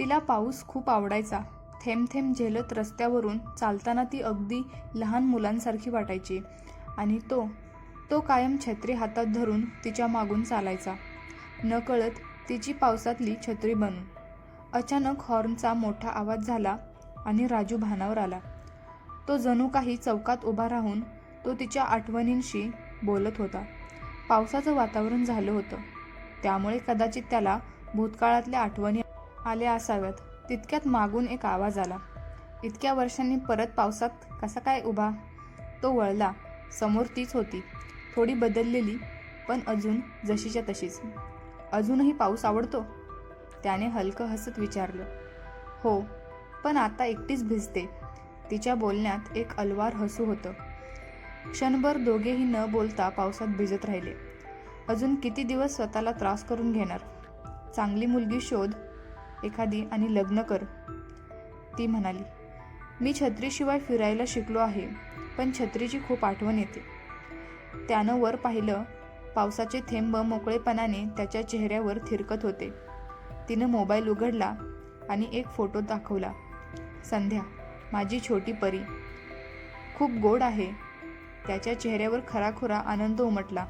तिला पाऊस खूप आवडायचा. थेंब थेंब झेलत रस्त्यावरून चालताना ती अगदी लहान मुलांसारखी वाटायची. आणि तो तो कायम छत्री हातात धरून तिच्या मागून चालायचा. नकळत तिची पावसातली छत्री बनून. अचानक हॉर्नचा मोठा आवाज झाला आणि राजू भानावर आला. तो जणू काही चौकात उभा राहून तो तिच्या आठवणींशी बोलत होता. पावसाचं वातावरण झालं होतं. त्यामुळे कदाचित त्याला भूतकाळातल्या आठवणी आल्या असाव्यात तितक्यात मागून एक आवाज आला. इतक्या वर्षांनी परत पावसात कसा काय उभा? तो वळला. समोर तीच होती. थोडी बदललेली पण अजून जशीच्या तशीच. अजूनही पाऊस आवडतो? त्याने हलकं हसत विचारलं. हो पण आता एकटीच भिजते. तिच्या बोलण्यात एक अलवार हसू होतं. क्षणभर दोघेही न बोलता पावसात भिजत राहिले. अजून किती दिवस स्वतःला त्रास करून घेणार? चांगली मुलगी शोध एखादी आणि लग्न कर. ती म्हणाली मी छत्रीशिवाय फिरायला शिकलो आहे पण छत्रीची खूप आठवण येते त्यानं वर पाहिलं पावसाचे थेंब मोकळेपणाने त्याच्या चेहऱ्यावर थिरकत होते. तिनं मोबाईल उघडला आणि एक फोटो दाखवला. संध्या माझी छोटी परी. खूप गोड आहे त्याच्या चेहऱ्यावर खराखुरा आनंद उमटला.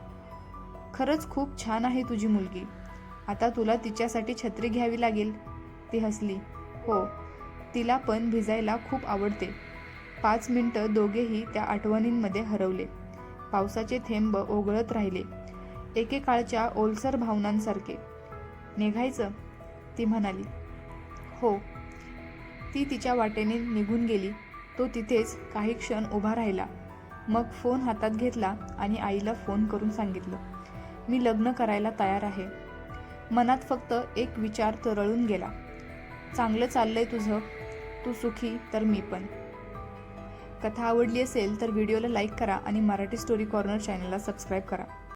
खरंच खूप छान आहे तुझी मुलगी. आता तुला तिच्यासाठी छत्री घ्यावी लागेल. ती हसली. हो तिला पण भिजायला खूप आवडते. पाच मिनटं दोघेही त्या आठवणींमध्ये हरवले. पावसाचे थेंब ओघळत राहिले. एकेकाळच्या ओलसर भावनांसारखे. निघायचं ती म्हणाली. हो. ती तिच्या वाटेने निघून गेली. तो तिथेच काही क्षण उभा राहिला. मग फोन हातात घेतला आणि आईला फोन करून सांगितलं मी लग्न करायला तयार आहे. मनात फक्त एक विचार तरळून गेला. चांगलं चाललंय तुझं. तू सुखी तर मी पण. कथा आवडली असेल तर व्हिडिओला लाईक करा आणि मराठी स्टोरी कॉर्नर चॅनलला सबस्क्राईब करा.